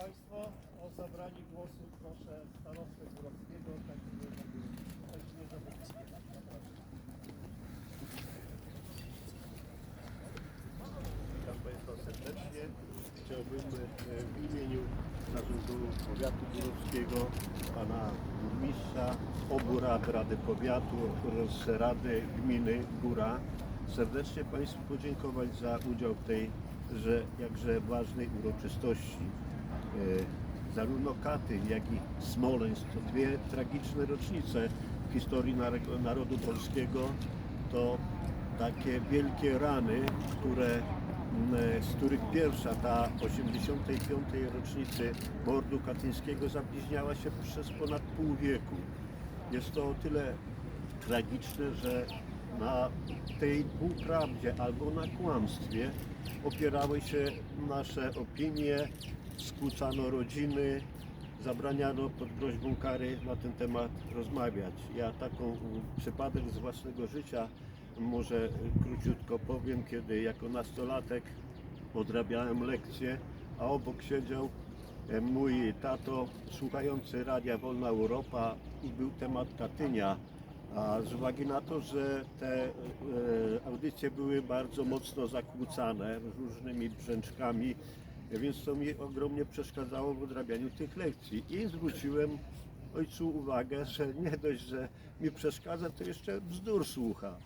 Państwo, o zabranie głosu proszę starostę Górowskiego, żeby tak zapowiedzieć. Witam Państwa serdecznie. Chciałbym e, w imieniu Zarządu Powiatu Górowskiego, Pana Burmistrza, obu rad Rady Powiatu oraz Rady Gminy Góra serdecznie Państwu podziękować za udział w tej że jakże ważnej uroczystości. E, Zarówno Katyń, jak i Smoleńsk to dwie tragiczne rocznice w historii nar- narodu polskiego. To takie wielkie rany, które, mm, z których pierwsza, ta 85. rocznicy mordu katyńskiego zabliźniała się przez ponad pół wieku. Jest to o tyle tragiczne, że na tej półprawdzie albo na kłamstwie opierały się nasze opinie, skłócano rodziny, zabraniano pod groźbą kary na ten temat rozmawiać. Ja taką przypadek z własnego życia może króciutko powiem, kiedy jako nastolatek odrabiałem lekcje, a obok siedział e, mój tato słuchający radia Wolna Europa i był temat Katynia. A z uwagi na to, że te e, audycje były bardzo mocno zakłócane różnymi brzęczkami, więc to mi ogromnie przeszkadzało w odrabianiu tych lekcji. I zwróciłem ojcu uwagę, że nie dość, że mi przeszkadza, to jeszcze bzdur słucha.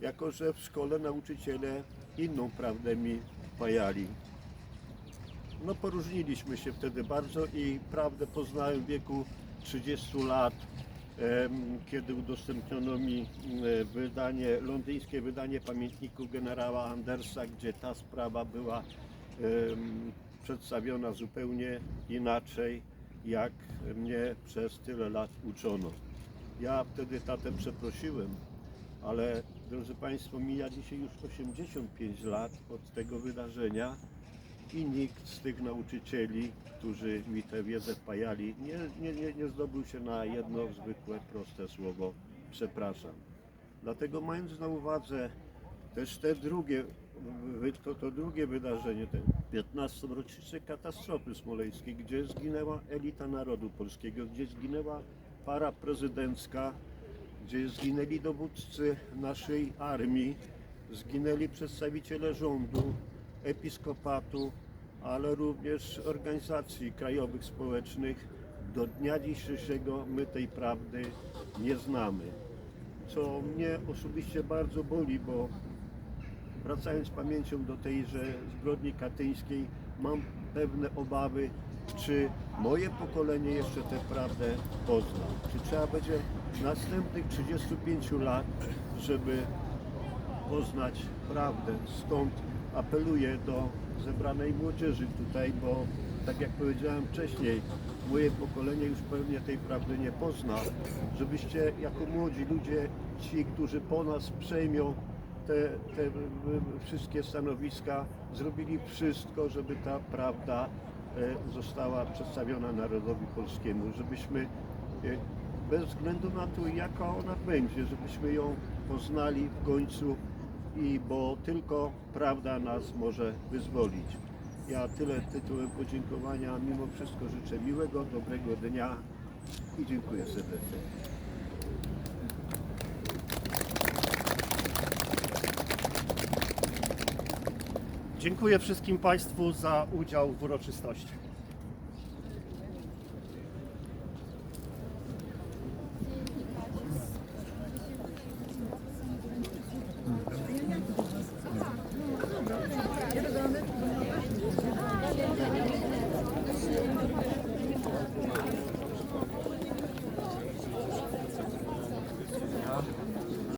Jako, że w szkole nauczyciele inną prawdę mi pajali. No poróżniliśmy się wtedy bardzo i prawdę poznałem w wieku 30 lat, kiedy udostępniono mi wydanie, londyńskie wydanie pamiętników generała Andersa, gdzie ta sprawa była przedstawiona zupełnie inaczej, jak mnie przez tyle lat uczono. Ja wtedy tatę przeprosiłem, ale drodzy Państwo, mija dzisiaj już 85 lat od tego wydarzenia i nikt z tych nauczycieli, którzy mi tę wiedzę wpajali, nie, nie, nie, nie zdobył się na jedno zwykłe, proste słowo przepraszam. Dlatego mając na uwadze też te drugie, to, to drugie wydarzenie, te 15. rocznicę katastrofy smoleńskiej, gdzie zginęła elita narodu polskiego, gdzie zginęła para prezydencka, gdzie zginęli dowódcy naszej armii, zginęli przedstawiciele rządu, episkopatu, ale również organizacji krajowych społecznych. Do dnia dzisiejszego my tej prawdy nie znamy. Co mnie osobiście bardzo boli, bo wracając pamięcią do tejże zbrodni katyńskiej, mam pewne obawy, czy moje pokolenie jeszcze tę prawdę pozna. Czy trzeba będzie następnych 35 lat, żeby poznać prawdę. Stąd apeluję do zebranej młodzieży tutaj, bo tak jak powiedziałem wcześniej, moje pokolenie już pewnie tej prawdy nie pozna, żebyście jako młodzi ludzie, ci, którzy po nas przejmią te, te wszystkie stanowiska, zrobili wszystko, żeby ta prawda e, została przedstawiona narodowi polskiemu, żebyśmy e, bez względu na to, jaka ona będzie, żebyśmy ją poznali w końcu i bo tylko prawda nas może wyzwolić. Ja tyle tytułem podziękowania. Mimo wszystko życzę miłego, dobrego dnia i dziękuję serdecznie. Dziękuję wszystkim Państwu za udział w uroczystości.